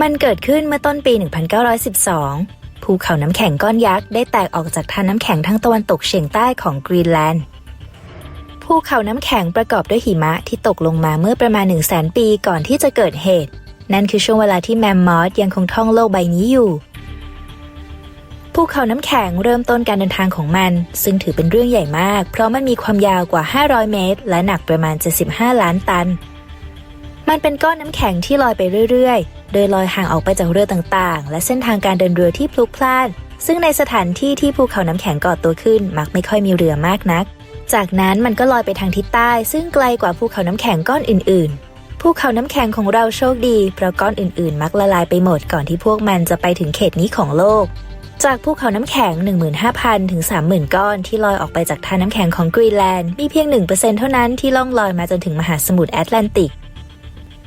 มันเกิดขึ้นเมื่อต้นปี 1912 ภูเขาน้ำแข็งก้อนยักษ์ได้แตกออกจากทานน้ำแข็งทั้งตะวันตกเฉียงใต้ของกรีนแลนด์ ภูเขาน้ำแข็งประกอบด้วยหิมะที่ตกลงมาเมื่อประมาณ 1 0 0 0 0 0 ปีก่อนที่จะเกิดเหตุ นั่นคือช่วงเวลาที่แมมมอสยังคงท่องโลกใบนี้อยู่ภูเขาน้ำแข็งเริ่มต้นการเดินทางของมัน ซึ่งถือเป็นเรื่องใหญ่มาก เพราะมันมีความยาวกว่า 500 เมตร และหนักประมาณ 75 ล้านตัน มันเป็นก้อนน้ำแข็งที่ลอยไปเรื่อยๆ โดยลอยห่างออกไปจากเรือต่างๆ และเส้นทางการเดินเรือที่พลุกพล่าน ซึ่งในสถานที่ที่ภูเขาน้ำแข็งก่อตัวขึ้น มักไม่ค่อยมีเรือมากนัก จากนั้นมันก็ลอยไปทางทิศใต้ ซึ่งไกลกว่าภูเขาน้ำแข็งก้อนอื่นๆ ภูเขาน้ำแข็งของเราโชคดี เพราะก้อนอื่นๆ มักละลายไปหมดก่อนที่พวกมันจะไปถึงเขตนี้ของโลก จากภูเขาน้ำแข็ง 15,000 ถึง 30,000 ก้อนที่ลอยออกไปจากท่าน้ำแข็งของกรีนแลนด์ มีเพียง1%เท่านั้นที่ล่องลอยมาจนถึงมหาสมุทรแอตแลนติก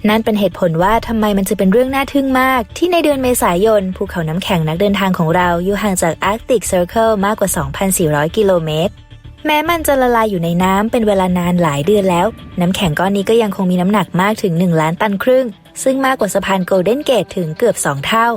นั่นเป็นเหตุผลว่าทำไมมันจะเป็นเรื่องน่าทึ่งมาก ที่ในเดือนเมษายน ภูเขาน้ำแข็งนักเดินทางของเราอยู่ห่างจาก Arctic Circle มากกว่า 2,400 กิโลเมตร แม้มันจะละลายอยู่ในน้ำเป็นเวลานานหลายเดือนแล้ว น้ำแข็งก้อนนี้ก็ยังคงมีน้ำหนักมากถึง 1 ล้านตันครึ่ง ซึ่งมากกว่าสะพานโกลเด้นเกตถึงเกือบ 2 เท่า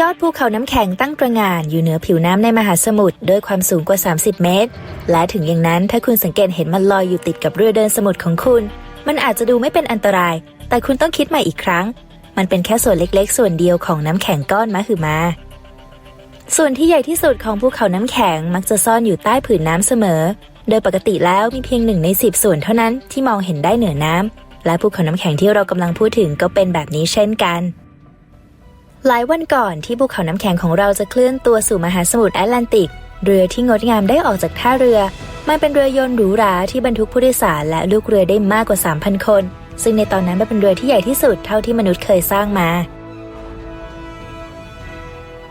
ยอดภูเขาน้ำแข็งตั้งตระหง่านอยู่เหนือผิวน้ำในมหาสมุทรด้วยความสูงกว่า 30 เมตร และถึงอย่างนั้นถ้าคุณสังเกตเห็นมันลอยอยู่ติดกับเรือเดินสมุทรของคุณ มันอาจจะดูไม่เป็นอันตราย แต่คุณต้องคิดใหม่อีกครั้ง มันเป็นแค่ส่วนเล็กๆ ส่วนเดียวของน้ำแข็งก้อนมหึมา ส่วนที่ใหญ่ที่สุดของภูเขาน้ำแข็งมักจะซ่อนอยู่ใต้ผืนน้ำเสมอ โดยปกติแล้วมีเพียงหนึ่งในสิบส่วนเท่านั้นที่มองเห็นได้เหนือน้ำและภูเขาน้ำแข็งที่เรากำลังพูดถึงก็เป็นแบบนี้เช่นกันหลายวันก่อนที่ภูเขาน้ำแข็งของเราจะเคลื่อนตัวสู่มหาสมุทรแอตแลนติก เรือที่งดงามได้ออกจากท่าเรือ มันเป็นเรือยนต์หรูหราที่บรรทุกผู้โดยสารและลูกเรือได้มากกว่า 3,000 คน ซึ่งในตอนนั้นมันเป็นเรือที่ใหญ่ที่สุดเท่าที่มนุษย์เคยสร้างมา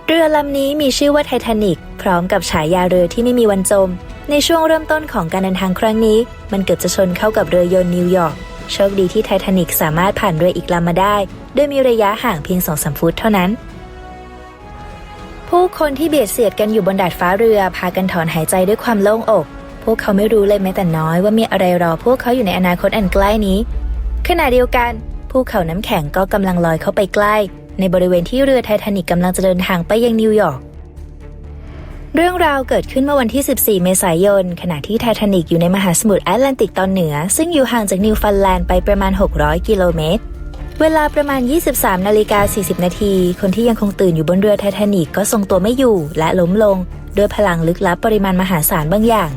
เรือลำนี้มีชื่อว่าไททานิกพร้อมกับฉายาเรือที่ไม่มีวันจม ในช่วงเริ่มต้นของการเดินทางครั้งนี้ มันเกือบจะชนเข้ากับเรือยนต์นิวยอร์กโชคดีที่ไททานิกสามารถผ่านเรืออีกลำมาได้ โดยมีระยะห่างเพียง 2-3 ฟุตเท่านั้น ผู้คนที่เบียดเสียดกันอยู่บนดาดฟ้าเรือพากันถอนหายใจด้วยความโล่งอก พวกเขาไม่รู้เลยแม้แต่น้อยว่ามีอะไรรอพวกเขาอยู่ในอนาคตอันใกล้นี้ ขณะเดียวกันภูเขาน้ำแข็งก็กำลังลอยเข้าไปใกล้ ในบริเวณที่เรือไททานิกกำลังจะเดินทางไปยังนิวยอร์กเรื่องราวเกิดขึ้นเมื่อวันที่ 14 เมษายน ขณะที่ไททานิกอยู่ในมหาสมุทรแอตแลนติกตอนเหนือ ซึ่งอยู่ห่างจากนิวฟันแลนด์ไปประมาณ 600 กิโลเมตร เวลาประมาณ 23นาฬิกา40 นาที คนที่ยังคงตื่นอยู่บนเรือไททานิกก็ทรงตัวไม่อยู่และล้มลง ด้วยพลังลึกลับปริมาณมหาศาลบางอย่าง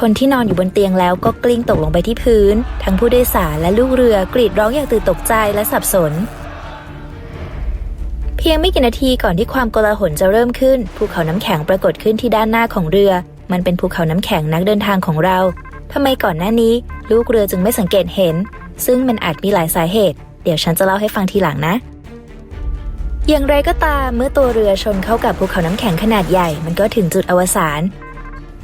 คนที่นอนอยู่บนเตียงแล้วก็กลิ้งตกลงไปที่พื้น ทั้งผู้โดยสารและลูกเรือกรีดร้องอย่างตื่นตกใจและสับสน เพียงไม่กี่นาทีก่อนที่ความโกลาหลจะเริ่มขึ้น ภูเขาน้ำแข็งปรากฏขึ้นที่ด้านหน้าของเรือ มันเป็นภูเขาน้ำแข็งนักเดินทางของเราทำไมก่อนหน้านี้ ลูกเรือจึงไม่สังเกตเห็น ซึ่งมันอาจมีหลายสาเหตุ เดี๋ยวฉันจะเล่าให้ฟังทีหลังนะ อย่างไรก็ตามเมื่อตัวเรือชนเข้ากับภูเขาน้ำแข็งขนาดใหญ่มันก็ถึงจุดอวสาน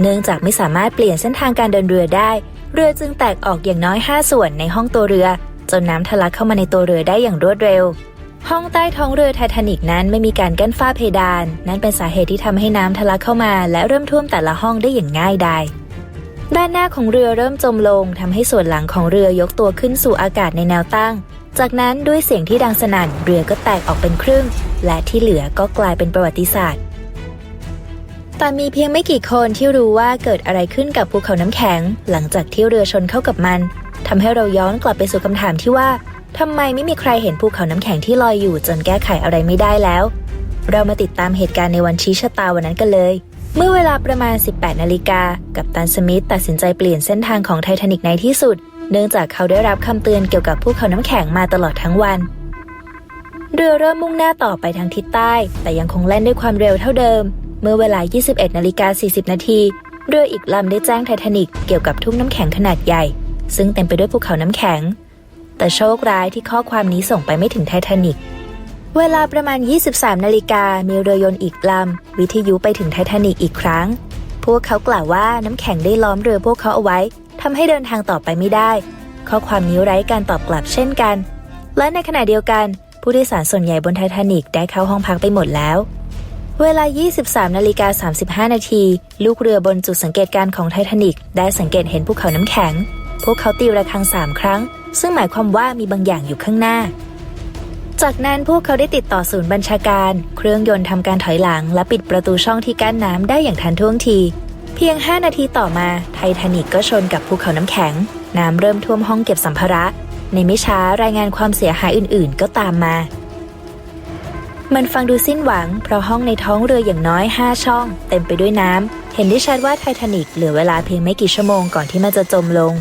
เนื่องจากไม่สามารถเปลี่ยนเส้นทางการเดินเรือได้ เรือจึงแตกออกอย่างน้อย 5 ส่วนในห้องตัวเรือ จนน้ำทะลักเข้ามาในตัวเรือได้อย่างรวดเร็ว ห้องใต้ท้องเรือไททานิกนั้นไม่มีการกั้นฝ้าเพดาน นั่นเป็นสาเหตุที่ทำให้น้ำทะลักเข้ามา และเริ่มท่วมแต่ละห้องได้อย่างง่ายดาย ด้านหน้าของเรือเริ่มจมลงทำให้ส่วนหลังของเรือยกตัวขึ้นสู่อากาศในแนวตั้ง จากนั้นด้วยเสียงที่ดังสนั่นเรือก็แตกออกเป็นครึ่ง และที่เหลือก็กลายเป็นประวัติศาสตร์ แต่มีเพียงไม่กี่คนที่รู้ว่าเกิดอะไรขึ้นกับภูเขาน้ำแข็ง หลังจากที่เรือชนเข้ากับมันทำให้เราย้อนกลับไปสู่คำถามที่ว่าทำไมไม่มีใครเห็นภูเขาน้ำแข็งที่ลอยอยู่จนแก้ไขอะไรไม่ได้แล้ว เรามาติดตามเหตุการณ์ในวันชี้ชะตาวันนั้นกันเลย เมื่อเวลาประมาณ 18 นาฬิกา กัปตันสมิธตัดสินใจเปลี่ยนเส้นทางของไททานิกในที่สุด เนื่องจากเขาได้รับคำเตือนเกี่ยวกับภูเขาน้ำแข็งมาตลอดทั้งวัน เรือเริ่มมุ่งหน้าต่อไปทางทิศใต้ แต่ยังคงแล่นด้วยความเร็วเท่าเดิม เมื่อเวลา 21 นาฬิกา 40 นาทีเรืออีกลำได้แจ้งไททานิกเกี่ยวกับทุ่งน้ำแข็งขนาดใหญ่ ซึ่งเต็มไปด้วยภูเขาน้ำแข็ง แต่โชคร้ายที่ข้อความนี้ส่งไปไม่ถึงไททานิก เวลาประมาณ 23 นาฬิกา มีเรือยนต์อีกลำ วิทยุไปถึงไททานิกอีกครั้ง พวกเขากล่าวว่าน้ำแข็งได้ล้อมเรือพวกเขาเอาไว้ทำให้เดินทางต่อไปไม่ได้ ข้อความนี้ไร้การตอบกลับเช่นกัน และในขณะเดียวกัน ผู้โดยสารส่วนใหญ่บนไททานิกได้เข้าห้องพักไปหมดแล้ว เวลา 23 นาฬิกา 35 นาที ลูกเรือบนจุดสังเกตการณ์ของไททานิกได้สังเกตเห็นภูเขาน้ำแข็ง พวกเขาตีระฆังสามครั้ง ซึ่งหมายความว่ามีบางอย่างอยู่ข้างหน้า จากนั้นพวกเขาได้ติดต่อศูนย์บัญชาการ เครื่องยนต์ทำการถอยหลัง และปิดประตูช่องที่กั้นน้ำได้อย่างทันท่วงที เพียง 5 นาทีต่อมาไททานิกก็ชนกับภูเขาน้ำแข็ง น้ำเริ่มท่วมห้องเก็บสัมภาระ ในไม่ช้ารายงานความเสียหายอื่น ๆ ก็ตามมา มันฟังดูสิ้นหวัง เพราะห้องในท้องเรืออย่างน้อย 5 ช่อง เต็มไปด้วยน้ำเห็นได้ชัดว่าไททานิกเหลือเวลาเพียงไม่กี่ชั่วโมงก่อนที่มันจะจมลง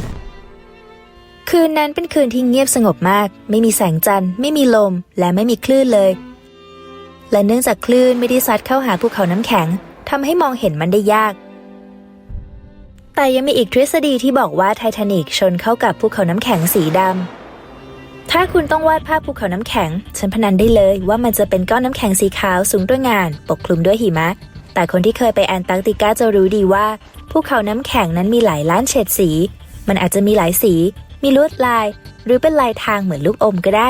คืนนั้นเป็นคืนที่เงียบสงบมาก ไม่มีแสงจันทร์ ไม่มีลม และไม่มีคลื่นเลย และเนื่องจากคลื่นไม่ได้ซัดเข้าหาภูเขาน้ำแข็งทำให้มองเห็นมันได้ยาก แต่ยังมีอีกทฤษฎีที่บอกว่าไททานิกชนเข้ากับภูเขาน้ำแข็งสีดำ ถ้าคุณต้องวาดภาพภูเขาน้ำแข็ง ฉันพนันได้เลยว่ามันจะเป็นก้อนน้ำแข็งสีขาวสูงด้วยงาน ปกคลุมด้วยหิมะ แต่คนที่เคยไปแอนตาร์กติกาจะรู้ดีว่าภูเขาน้ำแข็งนั้นมีหลายล้านเฉดสี มันอาจจะมีหลายสี มีลวดลาย หรือเป็นลายทางเหมือนลูกอมก็ได้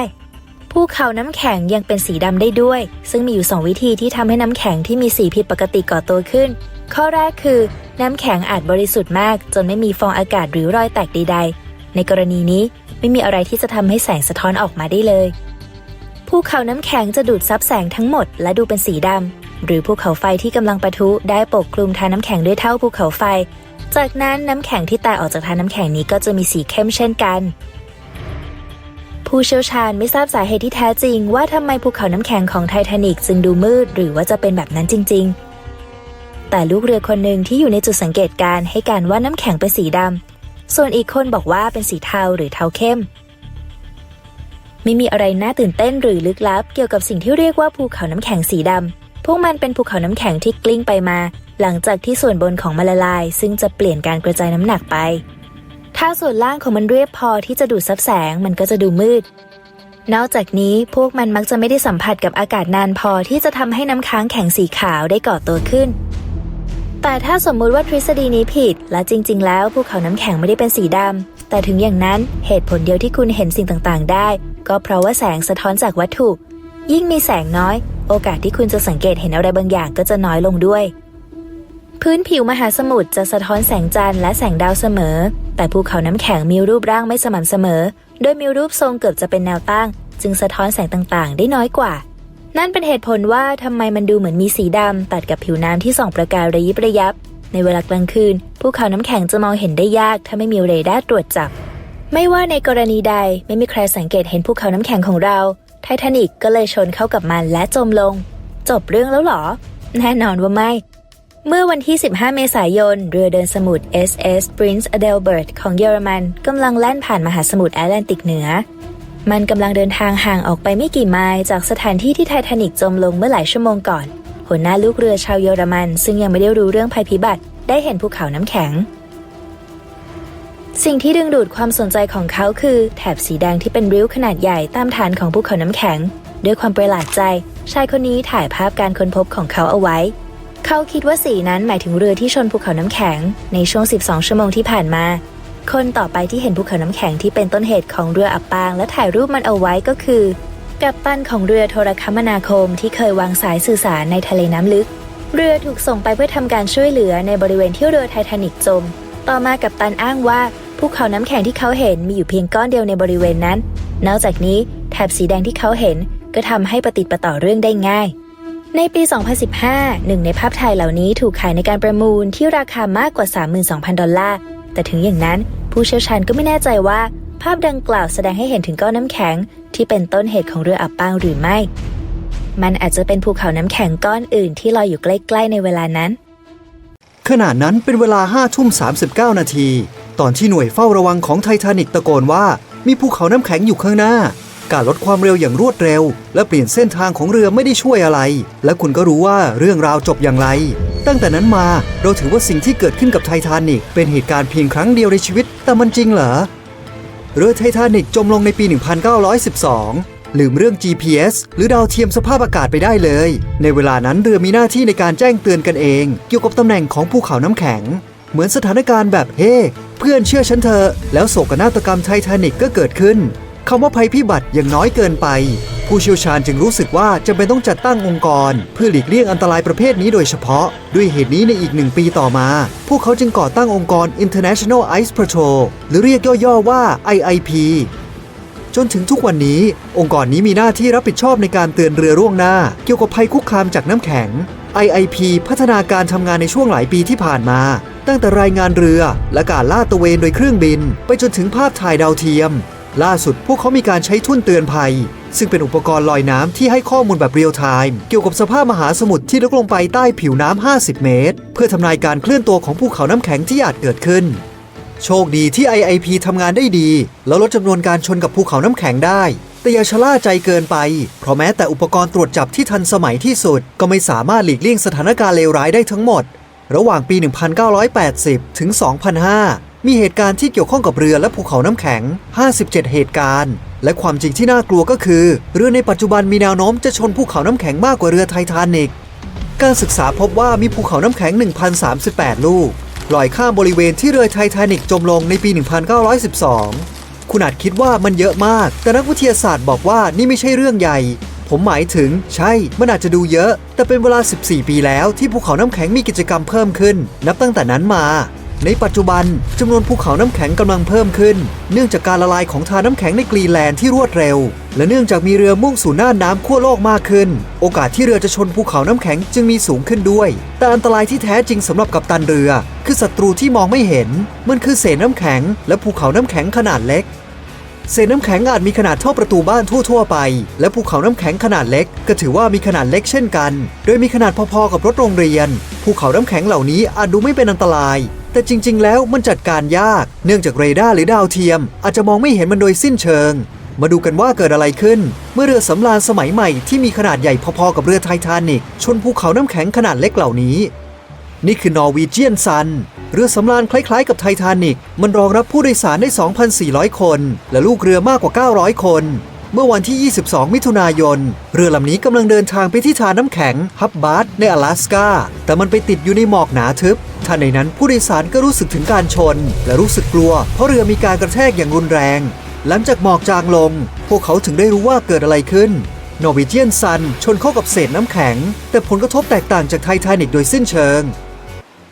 ภูเขาน้ำแข็งยังเป็นสีดำได้ด้วย ซึ่งมีอยู่ 2 วิธีที่ทำให้น้ำแข็งที่มีสีผิดปกติก่อตัวขึ้น ข้อแรกคือ น้ำแข็งอาจบริสุทธิ์มาก จนไม่มีฟองอากาศหรือรอยแตกใด ๆ ในกรณีนี้ไม่มีอะไรที่จะทำให้แสงสะท้อนออกมาได้เลยภูเขาน้ำแข็งจะดูดซับแสงทั้งหมด และดูเป็นสีดำหรือภูเขาไฟที่กำลังปะทุได้ปกคลุมทานน้ำแข็งด้วยเท่าภูเขาไฟ จากนั้นน้ำแข็งที่แตกออกจากทานน้ำแข็งนี้ก็จะมีสีเข้มเช่นกัน ผู้เชี่ยวชาญไม่ทราบสาเหตุที่แท้จริง ว่าทำไมภูเขาน้ำแข็งของไททานิกจึงดูมืด หรือว่าจะเป็นแบบนั้นจริง ๆ แต่ลูกเรือคนหนึ่งที่อยู่ในจุดสังเกตการให้การว่าน้ำแข็งเป็นสีดำส่วนอีกคนบอกว่าเป็นสีเทาหรือเทาเข้ม ไม่มีอะไรน่าตื่นเต้นหรือลึกลับ เกี่ยวกับสิ่งที่เรียกว่าภูเขาน้ำแข็งสีดำ พวกมันเป็นภูเขาน้ำแข็งที่กลิ้งไปมา หลังจากที่ส่วนบนของมันละลาย ซึ่งจะเปลี่ยนการกระจายน้ำหนักไป ถ้าส่วนล่างของมันเรียบพอที่จะดูดซับแสงมันก็จะดูมืด นอกจากนี้พวกมันมักจะไม่ได้สัมผัสกับอากาศนานพอที่จะทำให้น้ำค้างแข็งสีขาวได้ก่อตัวขึ้น แต่ถ้าสมมุติว่าทฤษฎีนี้ผิด และจริง ๆ แล้วภูเขาน้ำแข็งไม่ได้เป็นสีดำแต่ถึงอย่างนั้นเหตุผลเดียวที่คุณเห็นสิ่งต่างๆ ได้ ก็เพราะว่าแสงสะท้อนจากวัตถุ ยิ่งมีแสงน้อย โอกาสที่คุณจะสังเกตเห็นอะไรบางอย่างก็จะน้อยลงด้วย พื้นผิวมหาสมุทรจะสะท้อนแสงจันทร์และแสงดาวเสมอ แต่ภูเขาน้ำแข็งมีรูปร่างไม่สม่ำเสมอ โดยมีรูปทรงเกือบจะเป็นแนวตั้ง จึงสะท้อนแสงต่างๆ ได้น้อยกว่า นั่นเป็นเหตุผลว่าทำไมมันดูเหมือนมีสีดำตัดกับผิวน้ำที่ส่องประกายระยิบระยับ ในเวลากลางคืน ภูเขาน้ำแข็งจะมองเห็นได้ยาก ถ้าไม่มีเรดาร์ตรวจจับไม่ว่าในกรณีใดไม่มีใครสังเกตเห็นภูเขาน้ำแข็งของเรา ททานิกก็เลยชนเข้ากับมันและจมลง จบเรื่องแล้วหรอ แน่นอนว่าไม่ เมื่อวันที่ 15 เมษายน เรือเดินสมุทร SS Prince Adelbert ของเยอรมันกำลังแล่นผ่านมหาสมุทรแอตแลนติกเหนือ มันกำลังเดินทางห่างออกไปไม่กี่ไมล์จากสถานที่ที่ไททานิกจมลงเมื่อหลายชั่วโมงก่อน หัวหน้าลูกเรือชาวเยอรมัน ซึ่งยังไม่ได้รู้เรื่องภัยพิบัติ ได้เห็นภูเขาน้ำแข็ง สิ่งที่ดึงดูดความสนใจของเขาคือ แถบสีแดงที่เป็นริ้วขนาดใหญ่ตามฐานของภูเขาน้ำแข็ง ด้วยความประหลาดใจ ชายคนนี้ถ่ายภาพการค้นพบของเขาเอาไว้ เขาคิดว่าสีนั้นหมายถึงเรือที่ชนภูเขาน้ำแข็ง ในช่วง 12 ชั่วโมงที่ผ่านมา คนต่อไปที่เห็นภูเขาน้ำแข็งที่เป็นต้นเหตุของเรืออับปาง และถ่ายรูปมันเอาไว้ก็คือ กัปตันของเรือโทรคมนาคมที่เคยวางสายสื่อสารในทะเลน้ำลึก เรือถูกส่งไปเพื่อทำการช่วยเหลือในบริเวณที่เรือไททานิกจม ต่อมากัปตันอ้างว่า ภูเขาน้ำแข็งที่เขาเห็นมีอยู่เพียงก้อนเดียวในบริเวณนั้น นอกจากนี้แถบสีแดงที่เขาเห็นก็ทำให้ปฏิดประต่อเรื่องได้ง่าย ในปี 2015 หนึ่งในภาพถ่ายเหล่านี้ถูกขายในการประมูลที่ราคามากกว่า 32,000 ดอลลาร์ แต่ถึงอย่างนั้น ผู้เชี่ยวชาญก็ไม่แน่ใจว่า ภาพดังกล่าวแสดงให้เห็นถึงก้อนน้ำแข็ง ที่เป็นต้นเหตุของเรืออับปางหรือไม่ มันอาจจะเป็นภูเขาน้ำแข็งก้อนอื่นที่ลอยอยู่ใกล้ ๆ ในเวลานั้น ขณะนั้นเป็นเวลา5ทุ่ม39 นาที ตอนที่หน่วยเฝ้าระวังของไททานิกตะโกนว่ามีภูเขาน้ำแข็งอยู่ข้างหน้า การลดความเร็วอย่างรวดเร็ว และเปลี่ยนเส้นทางของเรือไม่ได้ช่วยอะไร และคุณก็รู้ว่าเรื่องราวจบอย่างไร ตั้งแต่นั้นมาเราถือว่าสิ่งที่เกิดขึ้นกับไททานิกเป็นเหตุการณ์เพียงครั้งเดียวในชีวิต แต่มันจริงเหรอ เรือไททานิกจมลงในปี 1912 ลืมเรื่อง GPS หรือดาวเทียมสภาพอากาศไปได้เลย ในเวลานั้นเรือมีหน้าที่ในการแจ้งเตือนกันเอง เกี่ยวกับตำแหน่งของภูเขาน้ำแข็ง เหมือนสถานการณ์แบบเฮ้เพื่อนเชื่อฉันเถอะแล้วโศกนาฏกรรมไททานิกก็เกิดขึ้นคำว่าภัยพิบัติยังน้อยเกินไป ผู้เชี่ยวชาญจึงรู้สึกว่าจำเป็นต้องจัดตั้งองค์กร เพื่อหลีกเลี่ยงอันตรายประเภทนี้โดยเฉพาะ ด้วยเหตุนี้ในอีกหนึ่งปีต่อมา พวกเขาจึงก่อตั้งองค์กร International Ice Patrol หรือเรียกย่อๆว่า IIP จนถึงทุกวันนี้ องค์กรนี้มีหน้าที่รับผิดชอบในการเตือนเรือร่วงหน้า เกี่ยวกับภัยคุกคามจากน้ำแข็ง IIP พัฒนาการทำงานในช่วงหลายปีที่ผ่านมา ตั้งแต่รายงานเรือ และการลาดตระเวนโดยเครื่องบิน ไปจนถึงภาพถ่ายดาวเทียม ล่าสุดพวกเขามีการใช้ทุ่นเตือนภัย ซึ่งเป็นอุปกรณ์ลอยน้ำที่ให้ข้อมูลแบบเรียลไทม์เกี่ยวกับสภาพมหาสมุทรที่ลึกลงไปใต้ผิวน้ำ50 เมตร เพื่อทำนายการเคลื่อนตัวของภูเขาน้ำแข็งที่อาจเกิดขึ้น โชคดีที่ IIP ทำงานได้ดี แล้วลดจำนวนการชนกับภูเขาน้ำแข็งได้ แต่อย่าชะล่าใจเกินไป เพราะแม้แต่อุปกรณ์ตรวจจับที่ทันสมัยที่สุด ก็ไม่สามารถหลีกเลี่ยงสถานการณ์เลวร้ายได้ทั้งหมด ระหว่างปี 1980 ถึง 2005 มีเหตุการณ์ที่เกี่ยวข้องกับเรือและภูเขาน้ำแข็ง 57 เหตุการณ์ และความจริงที่น่ากลัวก็คือ เรือในปัจจุบันมีแนวโน้มจะชนภูเขาน้ำแข็งมากกว่าเรือไททานิกการศึกษาพบว่ามีภูเขาน้ำแข็ง 1,038 ลูก ลอยข้ามบริเวณที่เรือไททานิกจมลงในปี 1912 คุณอาจคิดว่ามันเยอะมาก แต่นักวิทยาศาสตร์บอกว่านี่ไม่ใช่เรื่องใหญ่ ผมหมายถึง ใช่ มันอาจจะดูเยอะ แต่เป็นเวลา 14 ปีแล้วที่ภูเขาน้ำแข็งมีกิจกรรมเพิ่มขึ้น นับตั้งแต่นั้นมา ในปัจจุบันจำนวนภูเขาน้ำแข็งกำลังเพิ่มขึ้น เนื่องจากการละลายของทานน้ำแข็งในกรีแลนด์ที่รวดเร็ว และเนื่องจากมีเรือมุ่งสู่น่านน้ำขั้วโลกมากขึ้น โอกาสที่เรือจะชนภูเขาน้ำแข็งจึงมีสูงขึ้นด้วย แต่อันตรายที่แท้จริงสำหรับกัปตันเรือ คือศัตรูที่มองไม่เห็น มันคือเศษน้ำแข็ง และภูเขาน้ำแข็งขนาดเล็กเศษน้ำแข็งอาจมีขนาดเท่าประตูบ้านทั่ว ๆ ไป และภูเขาน้ำแข็งขนาดเล็ก ก็ถือว่ามีขนาดเล็กเช่นกัน โดยมีขนาดพอๆกับรถโรงเรียน ภูเขาน้ำแข็งเหล่านี้อาจดูไม่เป็นอันตราย แต่จริง ๆ แล้วมันจัดการยาก เนื่องจากเรดาร์หรือดาวเทียม อาจจะมองไม่เห็นมันโดยสิ้นเชิง มาดูกันว่าเกิดอะไรขึ้น เมื่อเรือสำราญสมัยใหม่ที่มีขนาดใหญ่พอๆกับเรือไททานิกชนภูเขาน้ำแข็งขนาดเล็กเหล่านี้ นี่คือนอร์วีเจียนซันเรือสำราญคล้ายๆ กับไททานิกมันรองรับผู้โดยสารได้ 2,400 คน และลูกเรือมากกว่า 900 คน เมื่อวันที่ 22 มิถุนายน เรือลำนี้กำลังเดินทางไปที่ทานน้ำแข็งฮับบาร์ดใน阿拉สกาแต่มันไปติดอยู่ในหมอกหนาทึบทันในนั้นผู้โดยสารก็รู้สึกถึงการชน และรู้สึกกลัว เพราะเรือมีการกระแทกอย่างรุนแรง หลังจากหมอกจางลง พวกเขาถึงได้รู้ว่าเกิดอะไรขึ้นนอร์วีเจียนซันชนเข้ากับเศษน้ำแข็ง แต่ผลกระทบแตกต่างจากไททานิกโดยสิ้นเชิง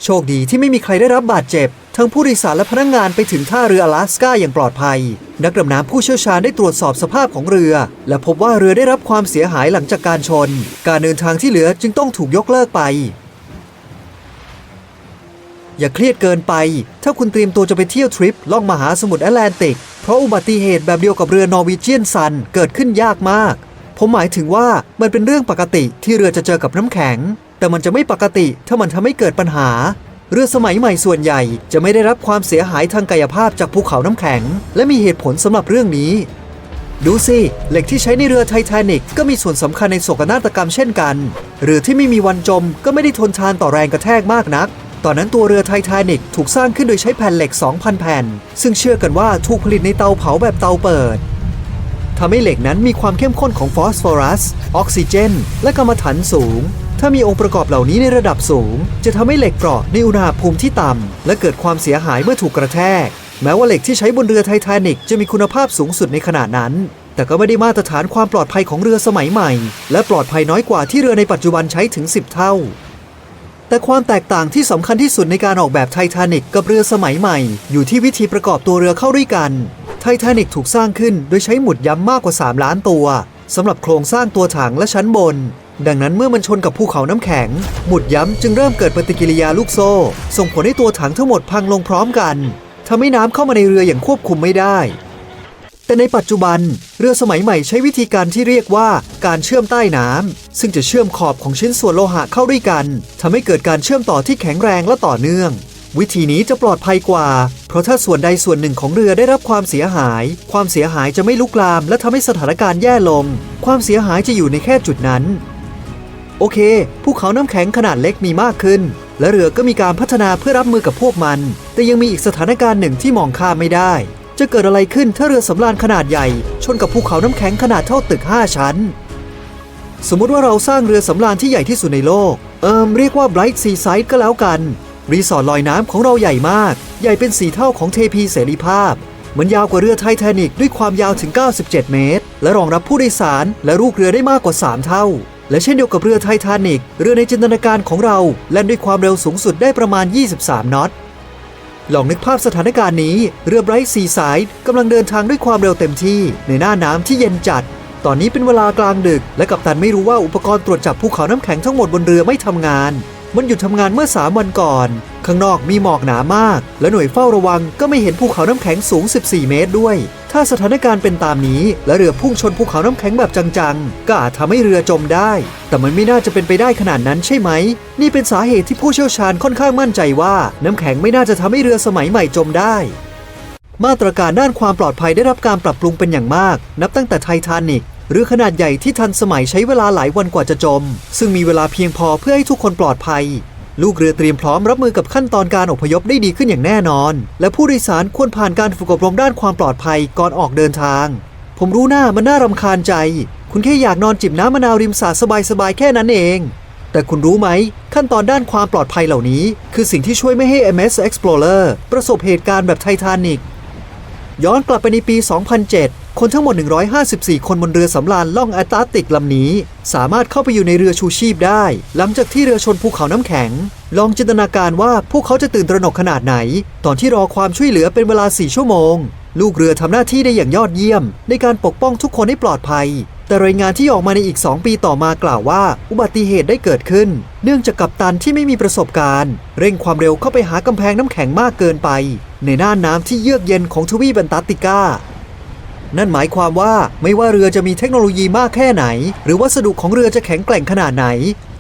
โชคดีที่ไม่มีใครได้รับบาดเจ็บ ทั้งผู้โดยสารและพนักงงานไปถึงท่าเรือ阿拉สกาอย่างปลอดภัย นักดำน้ำผู้เชี่ยวชาญได้ตรวจสอบสภาพของเรือ และพบว่าเรือได้รับความเสียหายหลังจากการชน การเดินทางที่เหลือจึงต้องถูกยกเลิกไป อย่าเครียดเกินไป ถ้าคุณเตรียมตัวจะไปเที่ยวทริปล่องมหาสมุทรแอตแลนติก เพราะอุบัติเหตุแบบเดียวกับเรือนอร์วีเจียนซันเกิดขึ้นยากมาก ผมหมายถึงว่ามันเป็นเรื่องปกติที่เรือจะเจอกับน้ำแข็ง แต่มันจะไม่ปกติถ้ามันทำให้เกิดปัญหา เรือสมัยใหม่ส่วนใหญ่จะไม่ได้รับความเสียหายทางกายภาพจากภูเขาน้ำแข็ง และมีเหตุผลสำหรับเรื่องนี้ ดูสิ เหล็กที่ใช้ในเรือไททานิกก็มีส่วนสำคัญในโศกนาฏกรรมเช่นกัน เรือที่ไม่มีวันจมก็ไม่ได้ทนทานต่อแรงกระแทกมากนัก ตอนนั้นตัวเรือไททานิกถูกสร้างขึ้นโดยใช้แผ่นเหล็ก 2,000 แผ่น ซึ่งเชื่อกันว่าถูกผลิตในเตาเผาแบบเตาเปิดทำให้เหล็กนั้นมีความเข้มข้นของฟอสฟอรัส ออกซิเจน และกรรมฐานสูง ถ้ามีองค์ประกอบเหล่านี้ในระดับสูง จะทำให้เหล็กเปราะในอุณหภูมิที่ต่ำและเกิดความเสียหายเมื่อถูกกระแทก แม้ว่าเหล็กที่ใช้บนเรือไททานิกจะมีคุณภาพสูงสุดในขณะนั้น แต่ก็ไม่ได้มาตรฐานความปลอดภัยของเรือสมัยใหม่ และปลอดภัยน้อยกว่าที่เรือในปัจจุบันใช้ถึง 10 เท่า แต่ความแตกต่างที่สำคัญที่สุดในการออกแบบไททานิกกับเรือสมัยใหม่ อยู่ที่วิธีประกอบตัวเรือเข้าด้วยกันไททานิกถูกสร้างขึ้นโดยใช้หมุดย้ำมากกว่า 3 ล้านตัวสำหรับโครงสร้างตัวถังและชั้นบน ดังนั้นเมื่อมันชนกับภูเขาน้ำแข็ง หมุดย้ำจึงเริ่มเกิดปฏิกิริยาลูกโซ่ ส่งผลให้ตัวถังทั้งหมดพังลงพร้อมกันทำให้น้ำเข้ามาในเรืออย่างควบคุมไม่ได้ แต่ในปัจจุบัน เรือสมัยใหม่ใช้วิธีการที่เรียกว่าการเชื่อมใต้น้ำซึ่งจะเชื่อมขอบของชิ้นส่วนโลหะเข้าด้วยกันทำให้เกิดการเชื่อมต่อที่แข็งแรงและต่อเนื่อง วิธีนี้จะปลอดภัยกว่า เพราะถ้าส่วนใดส่วนหนึ่งของเรือได้รับความเสียหาย ความเสียหายจะไม่ลุกลาม และทำให้สถานการณ์แย่ลง ความเสียหายจะอยู่ในแค่จุดนั้น โอเค ภูเขาน้ำแข็งขนาดเล็กมีมากขึ้น และเรือก็มีการพัฒนาเพื่อรับมือกับพวกมัน แต่ยังมีอีกสถานการณ์หนึ่งที่มองข้ามไม่ได้ จะเกิดอะไรขึ้นถ้าเรือสำราญขนาดใหญ่ ชนกับภูเขาน้ำแข็งขนาดเท่าตึก 5 ชั้น สมมุติว่าเราสร้างเรือสำราญที่ใหญ่ที่สุดในโลก เอิมเรียกว่า Bright Seaside ก็แล้วกัน รีสอร์ทลอยน้ำของเราใหญ่มาก ใหญ่เป็นสีเท่าของเทพีเสรีภาพมันยาวกว่าเรือไททานิกด้วยความยาวถึง 97 เมตร และรองรับผู้โดยสารและลูกเรือได้มากกว่า 3 เท่า และเช่นเดียวกับเรือไททานิกเรือในจินตนาการของเราแล่นด้วยความเร็วสูงสุดได้ประมาณ 23 น็อตลองนึกภาพสถานการณ์นี้ เรือไบรท์ซีไซด์กำลังเดินทางด้วยความเร็วเต็มที่ในหน้าน้ำที่เย็นจัด ตอนนี้เป็นเวลากลางดึก และกัปตันไม่รู้ว่าอุปกรณ์ตรวจจับภูเขาน้ำแข็งทั้งหมดบนเรือไม่ทำงาน มันหยุดทำงานเมื่อ 3 วันก่อน ข้างนอกมีหมอกหนามาก และหน่วยเฝ้าระวังก็ไม่เห็นภูเขาน้ำแข็งสูง 14 เมตรด้วย ถ้าสถานการณ์เป็นตามนี้ และเรือพุ่งชนภูเขาน้ำแข็งแบบจังๆ ก็อาจทำให้เรือจมได้ แต่มันไม่น่าจะเป็นไปได้ขนาดนั้นใช่ไหม นี่เป็นสาเหตุที่ผู้เชี่ยวชาญค่อนข้างมั่นใจว่า น้ำแข็งไม่น่าจะทำให้เรือสมัยใหม่จมได้มาตรการด้านความปลอดภัยได้รับการปรับปรุงเป็นอย่างมาก นับตั้งแต่ไททานิก เรือขนาดใหญ่ที่ทันสมัยใช้เวลาหลายวันกว่าจะจม ซึ่งมีเวลาเพียงพอเพื่อให้ทุกคนปลอดภัย ลูกเรือเตรียมพร้อมรับมือกับขั้นตอนการอพยพได้ดีขึ้นอย่างแน่นอน และผู้โดยสารควรผ่านการฝึกอบรมด้านความปลอดภัยก่อนออกเดินทาง ผมรู้หน้ามันน่ารำคาญใจ คุณแค่อยากนอนจิบน้ำมะนาวริมสระสบายๆแค่นั้นเองแต่คุณรู้ไหม ขั้นตอนด้านความปลอดภัยเหล่านี้ คือสิ่งที่ช่วยไม่ให้ MS Explorer ประสบเหตุการณ์แบบไททานิกย้อนกลับไปในปี 2007 คนทั้งหมด 154 คนบนเรือสำราญล่องแอตลนติกลำนี้ สามารถเข้าไปอยู่ในเรือชูชีพได้ หลังจากที่เรือชนภูเขาน้ำแข็ง ลองจินตนาการว่าพวกเขาจะตื่นตระหนกขนาดไหน ตอนที่รอความช่วยเหลือเป็นเวลา 4 ชั่วโมง ลูกเรือทำหน้าที่ได้อย่างยอดเยี่ยม ในการปกป้องทุกคนให้ปลอดภัย แต่รายงานที่ออกมาในอีก 2 ปีต่อมากล่าวว่า อุบัติเหตุได้เกิดขึ้น เนื่องจากกัปตันที่ไม่มีประสบการณ์ เร่งความเร็วเข้าไปหากำแพงน้ำแข็งมากเกินไป ในน่านน้ำที่เยือกเย็นของทวีปแอนตาร์กติกา นั่นหมายความว่าไม่ว่าเรือจะมีเทคโนโลยีมากแค่ไหน หรือวัสดุของเรือจะแข็งแกร่งขนาดไหน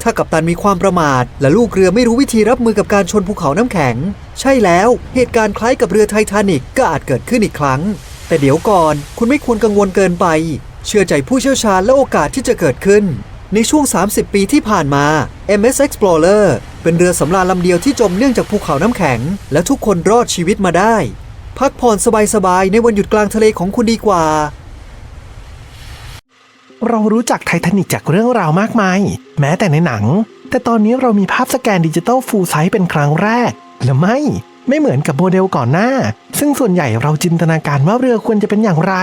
ถ้ากัปตันมีความประมาท และลูกเรือไม่รู้วิธีรับมือกับการชนภูเขาน้ำแข็ง ใช่แล้วเหตุการณ์คล้ายกับเรือไททานิกก็อาจเกิดขึ้นอีกครั้ง แต่เดี๋ยวก่อนคุณไม่ควรกังวลเกินไป เชื่อใจผู้เชี่ยวชาญและโอกาสที่จะเกิดขึ้น ในช่วง 30 ปีที่ผ่านมา MS Explorer เป็นเรือสำราญลำเดียวที่จมเนื่องจากภูเขาน้ำแข็ง และทุกคนรอดชีวิตมาได้ พักผ่อนสบายๆ ในวันหยุดกลางทะเลของคุณดีกว่า เรารู้จักไททานิกจากเรื่องราวมากมาย แม้แต่ในหนัง แต่ตอนนี้เรามีภาพสแกนดิจิตอลฟูลไซส์เป็นครั้งแรก หรือไม่ ไม่เหมือนกับโมเดลก่อนหน้า ซึ่งส่วนใหญ่เราจินตนาการว่าเรือควรจะเป็นอย่างไร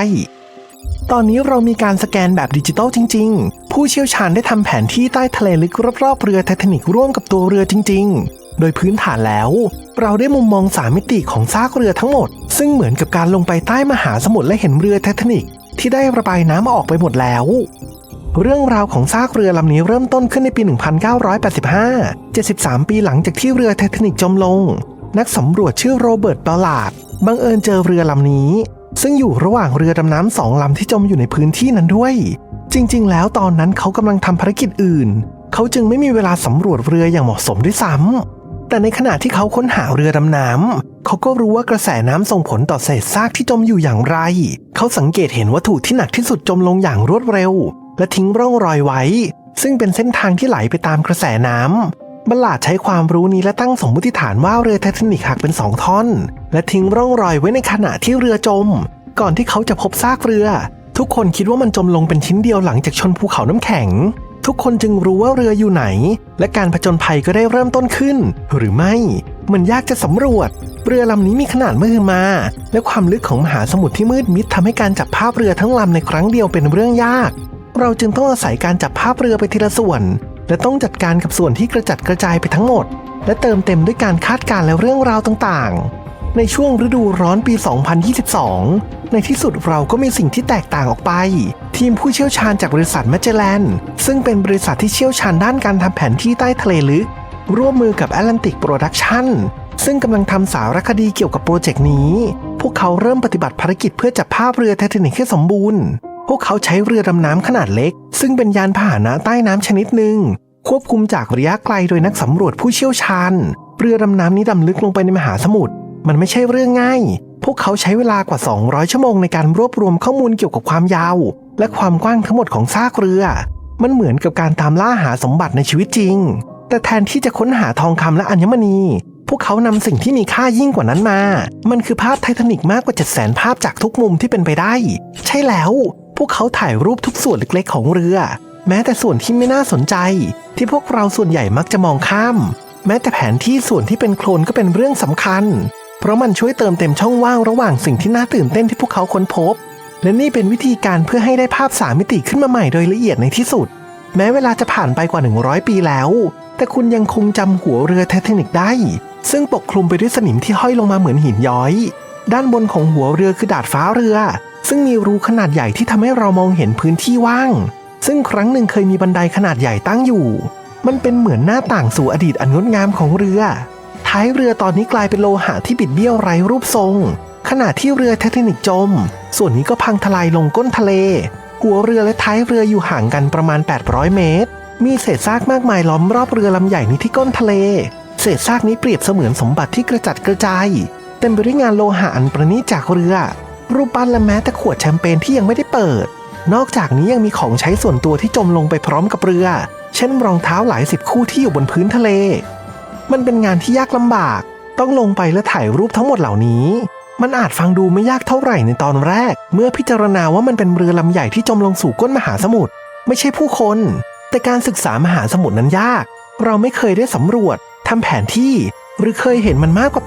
ตอนนี้เรามีการสแกนแบบดิจิตอลจริง ๆ ผู้เชี่ยวชาญได้ทำแผนที่ใต้ทะเลลึกรอบๆเรือไททานิกร่วมกับตัวเรือจริง ๆ โดยพื้นฐานแล้ว เราได้มุมมองสามมิติของซากเรือทั้งหมด ซึ่งเหมือนกับการลงไปใต้มหาสมุทรและเห็นเรือไททานิกที่ได้ระบายน้ำออกไปหมดแล้ว เรื่องราวของซากเรือลำนี้เริ่มต้นขึ้นในปี 1985 73 ปีหลังจากที่เรือไททานิกจมลง นักสำรวจชื่อโรเบิร์ตบอลลาร์ดบังเอิญเจอเรือลำนี้ ซึ่งอยู่ระหว่างเรือดำน้ำสองลำที่จมอยู่ในพื้นที่นั้นด้วย จริง ๆ แล้วตอนนั้นเขากำลังทำภารกิจอื่น เขาจึงไม่มีเวลาสำรวจเรืออย่างเหมาะสมด้วยซ้ำ แต่ในขณะที่เขาค้นหาเรือดำน้ำเขาก็รู้ว่ากระแสน้ำส่งผลต่อเศษซากที่จมอยู่อย่างไร เขาสังเกตเห็นวัตถุที่หนักที่สุดจมลงอย่างรวดเร็ว และทิ้งร่องรอยไว้ ซึ่งเป็นเส้นทางที่ไหลไปตามกระแสน้ำบัลลาดใช้ความรู้นี้และตั้งสมมติฐานว่าเรือไททานิกหักเป็นสองท่อน และทิ้งร่องรอยไว้ในขณะที่เรือจม ก่อนที่เขาจะพบซากเรือ ทุกคนคิดว่ามันจมลงเป็นชิ้นเดียวหลังจากชนภูเขาน้ำแข็ง ทุกคนจึงรู้ว่าเรืออยู่ไหน และการผจญภัยก็ได้เริ่มต้นขึ้น หรือไม่ มันยากจะสำรวจ เรือลำนี้มีขนาดมหึมา และความลึกของมหาสมุทรที่มืดมิดทำให้การจับภาพเรือทั้งลำในครั้งเดียวเป็นเรื่องยาก เราจึงต้องอาศัยการจับภาพเรือไปทีละส่วน และต้องจัดการกับส่วนที่กระจัดกระจายไปทั้งหมด และเติมเต็มด้วยการคาดการณ์และเรื่องราวต่างๆ ในช่วงฤดูร้อนปี 2022 ในที่สุดเราก็มีสิ่งที่แตกต่างออกไป ทีมผู้เชี่ยวชาญจากบริษัทแม g เจแลนซึ่งเป็นบริษัทที่เชี่ยวชาญด้านการทำแผนที่ใต้ทะเลลึก ร่วมมือกับ Atlantic Production ซึ่งกำลังทำสารคดีเกี่ยวกับโปรเจกต์นี้ พวกเขาเริ่มปฏิบัติภารกิจเพื่อจับภาพเรือไททานิกให้สมบูรณ์ พวกเขาใช้เรือดำน้ำขนาดเล็ก ซึ่งเป็นยานพาหนะใต้น้ำชนิดหนึ่ง ควบคุมจากระยะไกลโดยนักสำรวจผู้เชี่ยวชาญ เรือดำน้ำนี้ดำลึกลงไปในมหาสมุทร มันไม่ใช่เรื่องง่าย พวกเขาใช้เวลากว่า 200 ชั่วโมงในการรวบรวมข้อมูลเกี่ยวกับความยาว และความกว้างทั้งหมดของซากเรือ มันเหมือนกับการตามล่าหาสมบัติในชีวิตจริง แต่แทนที่จะค้นหาทองคำและอัญมณี พวกเขานำสิ่งที่มีค่ายิ่งกว่านั้นมา มันคือภาพไททานิกมากกว่า 700,000 ภาพจากทุกมุมที่เป็นไปได้ ใช่แล้ว พวกเขาถ่ายรูปทุกส่วนเล็กๆ ของเรือ แม้แต่ส่วนที่ไม่น่าสนใจ ที่พวกเราส่วนใหญ่มักจะมองข้าม แม้แต่แผนที่ส่วนที่เป็นโคลนก็เป็นเรื่องสำคัญ เพราะมันช่วยเติมเต็มช่องว่างระหว่างสิ่งที่น่าตื่นเต้นที่พวกเขาค้นพบ และนี่เป็นวิธีการเพื่อให้ได้ภาพสามมิติขึ้นมาใหม่โดยละเอียดในที่สุด แม้เวลาจะผ่านไปกว่า 100 ปีแล้ว แต่คุณยังคงจำหัวเรือไททานิกได้ ซึ่งปกคลุมไปด้วยสนิมที่ห้อยลงมาเหมือนหินย้อย ด้านบนของหัวเรือคือดาดฟ้าเรือ ซึ่งมีรูขนาดใหญ่ที่ทำให้เรามองเห็นพื้นที่ว่าง ซึ่งครั้งหนึ่งเคยมีบันไดขนาดใหญ่ตั้งอยู่ มันเป็นเหมือนหน้าต่างสู่อดีตอันงดงามของเรือ ท้ายเรือตอนนี้กลายเป็นโลหะที่บิดเบี้ยวไร้รูปทรง ขณะที่เรือไททานิกจม ส่วนนี้ก็พังทลายลงก้นทะเล หัวเรือและท้ายเรืออยู่ห่างกันประมาณ 800 เมตร มีเศษซากมากมายล้อมรอบเรือลำใหญ่นี้ที่ก้นทะเล เศษซากนี้เปรียบเสมือนสมบัติที่กระจัดกระจาย เต็มไปด้วยงานโลหะอันประณีตจากเรือ รูปปั้นและแม้แต่ขวดแชมเปญที่ยังไม่ได้เปิด นอกจากนี้ยังมีของใช้ส่วนตัวที่จมลงไปพร้อมกับเรือ เช่นรองเท้าหลายสิบคู่ที่อยู่บนพื้นทะเล มันเป็นงานที่ยากลำบาก ต้องลงไปและถ่ายรูปทั้งหมดเหล่านี้ มันอาจฟังดูไม่ยากเท่าไหร่ในตอนแรก เมื่อพิจารณาว่ามันเป็นเรือลำใหญ่ที่จมลงสู่ก้นมหาสมุทรไม่ใช่ผู้คน แต่การศึกษามหาสมุทรนั้นยาก เราไม่เคยได้สำรวจทำแผนที่ หรือเคยเห็นมันมากกว่า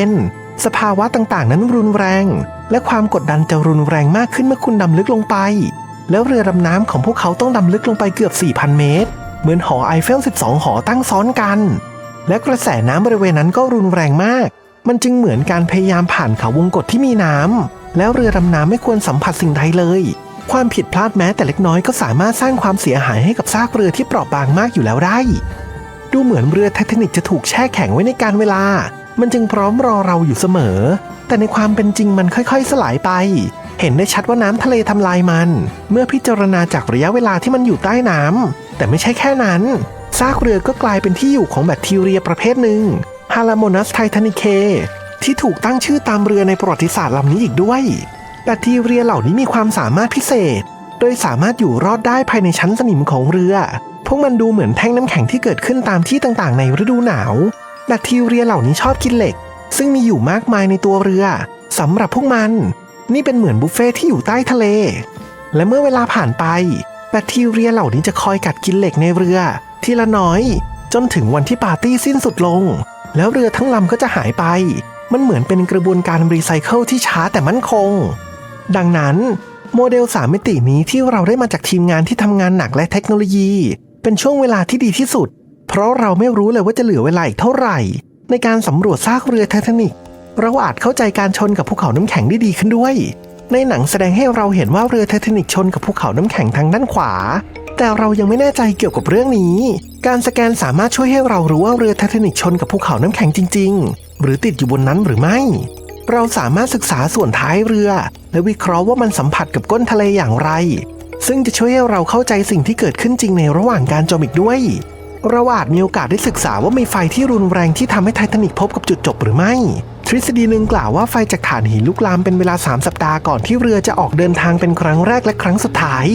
80%สภาวะต่างๆ นั้นรุนแรง และความกดดันจะรุนแรงมากขึ้นเมื่อคุณดำลึกลงไป แล้วเรือดำน้ำของพวกเขาต้องดำลึกลงไปเกือบ 4,000 เมตร เหมือนหอไอเฟล 12 หอตั้งซ้อนกัน และกระแสน้ำบริเวณนั้นก็รุนแรงมาก มันจึงเหมือนการพยายามผ่านเขาวงกฏที่มีน้ำแล้วเรือดำน้ำไม่ควรสัมผัสสิ่งใดเลย ความผิดพลาดแม้แต่เล็กน้อยก็สามารถสร้างความเสียหายให้กับซากเรือที่เปราะบางมากอยู่แล้วได้ ดูเหมือนเรือไททานิกจะถูกแช่แข็งไว้ในการเวลา มันจึงพร้อมรอเราอยู่เสมอ แต่ในความเป็นจริงมันค่อย ๆ สลายไป เห็นได้ชัดว่าน้ำทะเลทำลายมัน เมื่อพิจารณาจากระยะเวลาที่มันอยู่ใต้น้ำแต่ไม่ใช่แค่นั้น ซากเรือก็กลายเป็นที่อยู่ของแบคทีเรียประเภทหนึ่งฮา l าโมนัสไททานิเคที่ถูกตั้งชื่อตามเรือในประวัติศาสตร์ลำนี้อีกด้วย แบคทีเรียเหล่านี้มีความสามารถพิเศษ โดยสามารถอยู่รอดได้ภายในชั้นสนิมของเรือ พวกมันดูเหมือนแท่งน้ำแข็งที่เกิดขึ้นตามที่ต่างๆ ในฤดูหนาว แบคทีเรียเหล่านี้ชอบกินเหล็ก ซึ่งมีอยู่มากมายในตัวเรือสำหรับพวกมัน นี่เป็นเหมือนบุฟเฟ่ที่อยู่ใต้ทะเล และเมื่อเวลาผ่านไป แบคทีเรียเหล่านี้จะคอยกัดกินเหล็กในเรือ ทีละน้อย จนถึงวันที่ปาร์ตี้สิ้นสุดลง แล้วเรือทั้งลำก็จะหายไป มันเหมือนเป็นกระบวนการรีไซเคิลที่ช้าแต่มั่นคง ดังนั้น โมเดล 3 มิตินี้ที่เราได้มาจากทีมงานที่ทำงานหนักและเทคโนโลยี เป็นช่วงเวลาที่ดีที่สุด เพราะเราไม่รู้เลยว่าจะเหลือเวลาอีกเท่าไหร่ ในการสำรวจซากเรือไททานิกเราอาจเข้าใจการชนกับภูเขาน้ำแข็งได้ดีขึ้นด้วย ในหนังแสดงให้เราเห็นว่าเรือไททานิกชนกับภูเขาน้ำแข็งทางด้านขวา แต่เรายังไม่แน่ใจเกี่ยวกับเรื่องนี้ การสแกนสามารถช่วยให้เรารู้ว่าเรือไททานิกชนกับภูเขาน้ำแข็งจริง ๆ หรือติดอยู่บนนั้นหรือไม่ เราสามารถศึกษาส่วนท้ายเรือ และวิเคราะห์ว่ามันสัมผัสกับก้นทะเลอย่างไร ซึ่งจะช่วยให้เราเข้าใจสิ่งที่เกิดขึ้นจริงในระหว่างการจมอีกด้วยเราอาจมีโอกาสได้ศึกษาว่ามีไฟที่รุนแรงที่ทำให้ไททานิกพบกับจุดจบหรือไม่ ทฤษฎีหนึ่งกล่าวว่าไฟจากถ่านหินลุกลามเป็นเวลา 3 สัปดาห์ก่อนที่เรือจะออกเดินทางเป็นครั้งแรกและครั้งสุดท้าย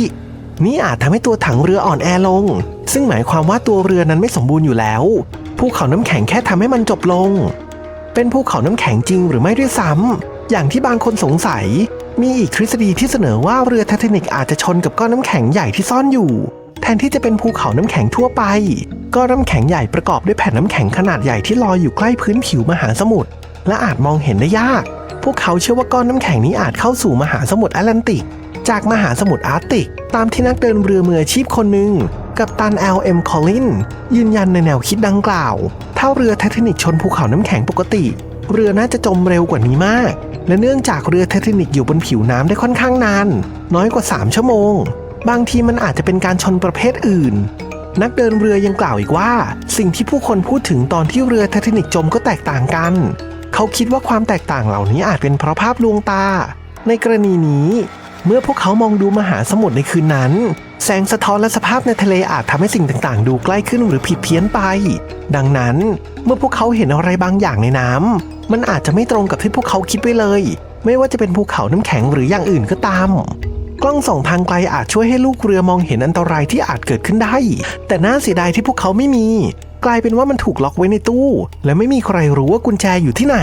นี่อาจทำให้ตัวถังเรืออ่อนแอลง ซึ่งหมายความว่าตัวเรือนั้นไม่สมบูรณ์อยู่แล้วภูเขาน้ำแข็งแค่ทำให้มันจบลง เป็นภูเขาน้ำแข็งจริงหรือไม่ด้วยซ้ำอย่างที่บางคนสงสัย มีอีกทฤษฎีที่เสนอว่าเรือไททานิกอาจจะชนกับก้อนน้ำแข็งใหญ่ที่ซ่อนอยู่ แทนที่จะเป็นภูเขาน้ำแข็งทั่วไป ก้อนน้ำแข็งใหญ่ประกอบด้วยแผ่นน้ำแข็งขนาดใหญ่ที่ลอยอยู่ใกล้พื้นผิวมหาสมุทรและอาจมองเห็นได้ยาก พวกเขาเชื่อว่าก้อนน้ำแข็งนี้อาจเข้าสู่มหาสมุทรแอตแลนติก จากมหาสมุทรอาร์ติก ตามที่นักเดินเรือมืออาชีพคนหนึ่งกับตัน L.M. Collin ยืนยันในแนวคิดดังกล่าว ถ้าเรือไททานิกชนภูเขาน้ำแข็งปกติ เรือน่าจะจมเร็วกว่านี้มาก และเนื่องจากเรือไททานิกอยู่บนผิวน้ำได้ค่อนข้างนาน น้อยกว่า 3 ชั่วโมง บางทีมันอาจจะเป็นการชนประเภทอื่น นักเดินเรือยังกล่าวอีกว่า สิ่งที่ผู้คนพูดถึงตอนที่เรือไททานิกจมก็แตกต่างกัน เขาคิดว่าความแตกต่างเหล่านี้อาจเป็นเพราะภาพลวงตา ในกรณีนี้ เมื่อพวกเขามองดูมหาสมุทรในคืนนั้น แสงสะท้อนและสภาพในทะเลอาจทำให้สิ่งต่างๆ ดูใกล้ขึ้นหรือผิดเพี้ยนไป ดังนั้นเมื่อพวกเขาเห็นอะไรบางอย่างในน้ำมันอาจจะไม่ตรงกับที่พวกเขาคิดไว้เลย ไม่ว่าจะเป็นภูเขาน้ำแข็งหรืออย่างอื่นก็ตาม กล้องส่องทางไกลอาจช่วยให้ลูกเรือมองเห็นอันตรายที่อาจเกิดขึ้นได้ แต่น่าเสียดายที่พวกเขาไม่มี กลายเป็นว่ามันถูกล็อกไว้ในตู้ และไม่มีใครรู้ว่ากุญแจอยู่ที่ไหน